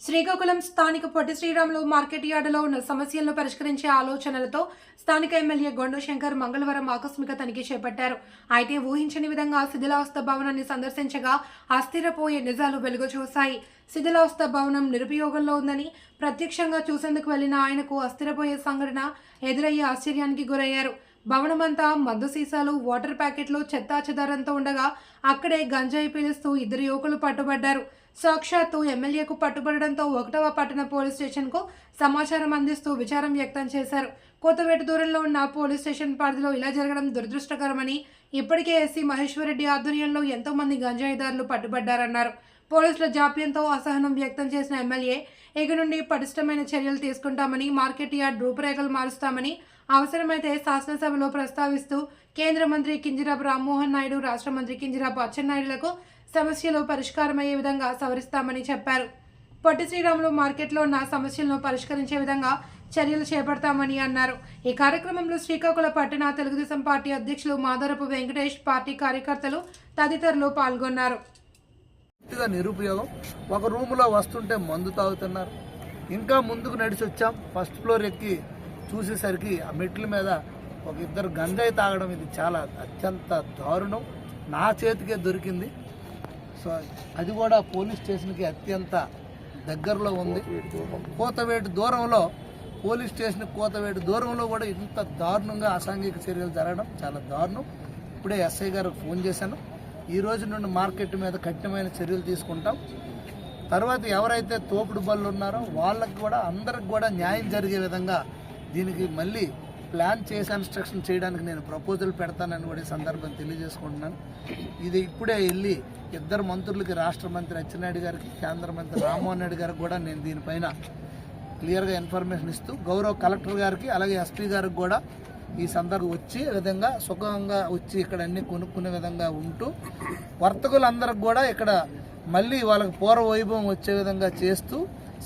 శ్రీకాకుళం స్థానిక పొట్టి శ్రీరాములు మార్కెట్ యార్డులో ఉన్న సమస్యలను పరిష్కరించే ఆలోచనలతో స్థానిక ఎమ్మెల్యే గొండశంకర్ మంగళవారం ఆకస్మిక తనిఖీ చేపట్టారు. అయితే ఊహించని విధంగా శిథిలావస్థ భవనాన్ని సందర్శించగా అస్థిరపోయే నిజాలు వెలుగుచూశాయి. శిథిలావస్థ భవనం నిరుపయోగంలో ఉందని ప్రత్యక్షంగా చూసేందుకు వెళ్ళిన ఆయనకు అస్థిరపోయే సంఘటన ఎదురయ్యే ఆశ్చర్యానికి గురయ్యారు. భవనమంతా మద్దు సీసాలు వాటర్ ప్యాకెట్లు చెత్తాచెదారంతో ఉండగా అక్కడే గంజాయి పీలుస్తూ ఇద్దరు యువకులు పట్టుబడ్డారు. సాక్షాత్తు ఎమ్మెల్యేకు పట్టుబడడంతో ఒకటవ పట్టణ పోలీస్ స్టేషన్కు సమాచారం అందిస్తూ విచారం వ్యక్తం చేశారు. కొత్తవేట దూరంలో ఉన్న పోలీస్ స్టేషన్ పరిధిలో ఇలా జరగడం దురదృష్టకరమని ఇప్పటికే ఎస్సీ మహేశ్వరరెడ్డి ఆధ్వర్యంలో ఎంతోమంది గంజాయిదారులు పట్టుబడ్డారన్నారు. పోలీసుల జాప్యంతో అసహనం వ్యక్తం చేసిన ఎమ్మెల్యే ఇక నుండి పటిష్టమైన చర్యలు తీసుకుంటామని మార్కెట్ యార్డ్ రూపురేఖలు మారుస్తామని అవసరమైతే శాసనసభలో ప్రస్తావిస్తూ కేంద్ర మంత్రి కింజరాపు రామ్మోహన్ నాయుడు రాష్ట్ర మంత్రి కింజరాపు అచ్చెన్నాయుడులకు సమస్యలు పరిష్కారమయ్యే విధంగా సవరిస్తామని చెప్పారు. పొట్టి శ్రీరాములు మార్కెట్లో ఉన్న సమస్యలను పరిష్కరించే విధంగా చర్యలు చేపడతామని అన్నారు. ఈ కార్యక్రమంలో శ్రీకాకుళ పట్టణ తెలుగుదేశం పార్టీ అధ్యక్షులు మాదరపు వెంకటేష్ పార్టీ కార్యకర్తలు తదితరులు పాల్గొన్నారు. నిరుపయోగం. ఒక రూములో వస్తుంటే మందు తాగుతున్నారు. ఇంకా ముందుకు నడిచి వచ్చాం ఫస్ట్ ఫ్లోర్ ఎక్కి చూసేసరికి ఆ మెట్ల మీద ఒక ఇద్దరు గంజాయి తాగడం ఇది చాలా అత్యంత దారుణం. నా చేతికే దొరికింది. సో అది కూడా పోలీస్ స్టేషన్కి అత్యంత దగ్గరలో ఉంది. కోతవేటు దూరంలో పోలీస్ స్టేషన్ కోతవేటు దూరంలో కూడా ఇంత దారుణంగా అసాంఘిక చర్యలు జరగడం చాలా దారుణం. ఇప్పుడే ఎస్ఐ గారు ఫోన్ చేశాను. ఈ రోజు నుండి మార్కెట్ మీద కఠినమైన చర్యలు తీసుకుంటాం. తర్వాత ఎవరైతే తోపుడు బళ్ళు ఉన్నారో వాళ్ళకి కూడా అందరికి కూడా న్యాయం జరిగే విధంగా దీనికి మళ్ళీ ప్లాన్ చేసి కన్స్ట్రక్షన్ చేయడానికి నేను ప్రపోజల్ పెడతానని కూడా సందర్భం తెలియజేసుకుంటున్నాను. ఇది ఇప్పుడే వెళ్ళి ఇద్దరు మంత్రులకి రాష్ట్ర మంత్రి అచ్చెన్నాయుడు గారికి కేంద్ర మంత్రి రామ్మోహన్ రెడ్డి గారికి కూడా నేను దీనిపైన క్లియర్గా ఇన్ఫర్మేషన్ ఇస్తూ గౌరవ కలెక్టర్ గారికి అలాగే ఎస్పీ గారికి కూడా ఈ సందర్భం వచ్చి విధంగా సుఖంగా వచ్చి ఇక్కడ అన్ని కొనుక్కునే విధంగా ఉంటూ వర్తకులందరికి కూడా ఇక్కడ మళ్ళీ వాళ్ళకి పూర్వ వైభవం వచ్చే విధంగా చేస్తూ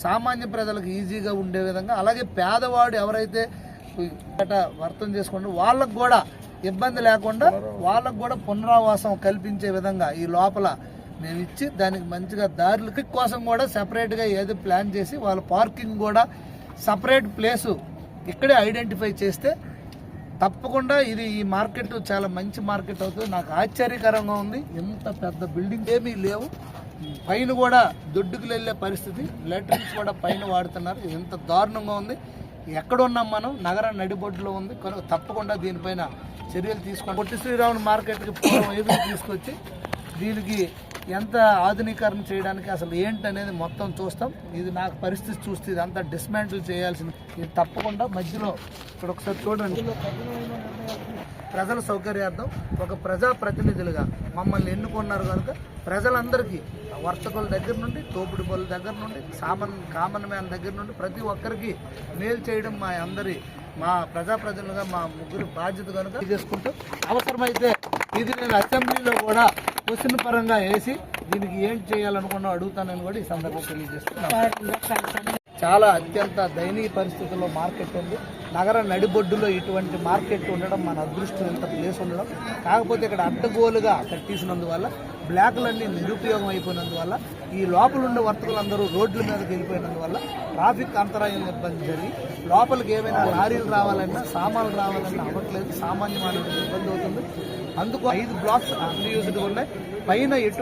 సామాన్య ప్రజలకు ఈజీగా ఉండే విధంగా అలాగే పేదవాడు ఎవరైతే గట వర్తం చేసుకుంటూ వాళ్ళకు కూడా ఇబ్బంది లేకుండా వాళ్ళకు కూడా పునరావాసం కల్పించే విధంగా ఈ లోపల మేము ఇచ్చి దానికి మంచిగా దారులకి కోసం కూడా సపరేట్గా ఏది ప్లాన్ చేసి వాళ్ళ పార్కింగ్ కూడా సపరేట్ ప్లేసు ఇక్కడే ఐడెంటిఫై చేస్తే తప్పకుండా ఇది ఈ మార్కెట్ చాలా మంచి మార్కెట్ అవుతుంది. నాకు ఆశ్చర్యకరంగా ఉంది. ఎంత పెద్ద బిల్డింగ్ ఏమీ లేవు. పైన కూడా దొడ్డుకు వెళ్ళే పరిస్థితి. లెటర్స్ కూడా పైన వాడుతున్నారు. ఎంత దారుణంగా ఉంది. ఎక్కడున్నాం మనం? నగర నడిబొడ్డులో ఉంది. కనుక తప్పకుండా దీనిపైన చర్యలు తీసుకొని పొట్టి శ్రీరాముడు మార్కెట్కి పూర్వం తీసుకొచ్చి దీనికి ఎంత ఆధునీకరణ చేయడానికి అసలు ఏంటనేది మొత్తం చూస్తాం. ఇది నాకు పరిస్థితి చూస్తే ఇదంతా డిస్మాంటిల్ చేయాల్సింది. ఇది తప్పకుండా మధ్యలో ఇక్కడ ఒకసారి చూడండి. ప్రజల సౌకర్యార్థం ఒక ప్రజా ప్రతినిధులుగా మమ్మల్ని ఎన్నుకున్నారు కనుక ప్రజలందరికీ వర్తకుల దగ్గర నుండి తోపుడు బొల్ల దగ్గర నుండి సామాన్ కామన్ మ్యాన్ దగ్గర నుండి ప్రతి ఒక్కరికి మేలు చేయడం మా అందరి మా ప్రజాప్రతినిధులుగా మా ముగ్గురు బాధ్యత కనుక. చేసుకుంటూ అవసరమైతే ఇది నేను అసెంబ్లీలో కూడా క్వశ్చన్ పరంగా వేసి దీనికి ఏం చేయాలనుకున్నా అడుగుతానని కూడా ఈ సందర్భంగా తెలియజేస్తున్నాను చాలా అత్యంత దయనీయ పరిస్థితుల్లో మార్కెట్ ఉంది. నగర నడిబొడ్డులో ఇటువంటి మార్కెట్ ఉండడం మన అదృష్టం. ఎంత ప్లేస్ ఉండడం. కాకపోతే ఇక్కడ అడ్డగోలుగా కట్టేసినందువల్ల బ్లాక్లన్నీ నిరుపయోగం అయిపోయినందువల్ల ఈ లోపల ఉండే వర్తకులందరూ రోడ్ల మీదకి వెళ్ళిపోయినందువల్ల ట్రాఫిక్ అంతరాయం ఇబ్బంది జరిగి లోపలికి ఏమైనా లారీలు రావాలన్నా సామాన్లు రావాలన్నా అవ్వట్లేదు. సామాన్య మానవుడికి ఇబ్బంది అవుతుంది. అందుకు ఐదు బ్లాక్స్ అన్యూజ్డ్ ఉన్నాయి. పైన ఎటు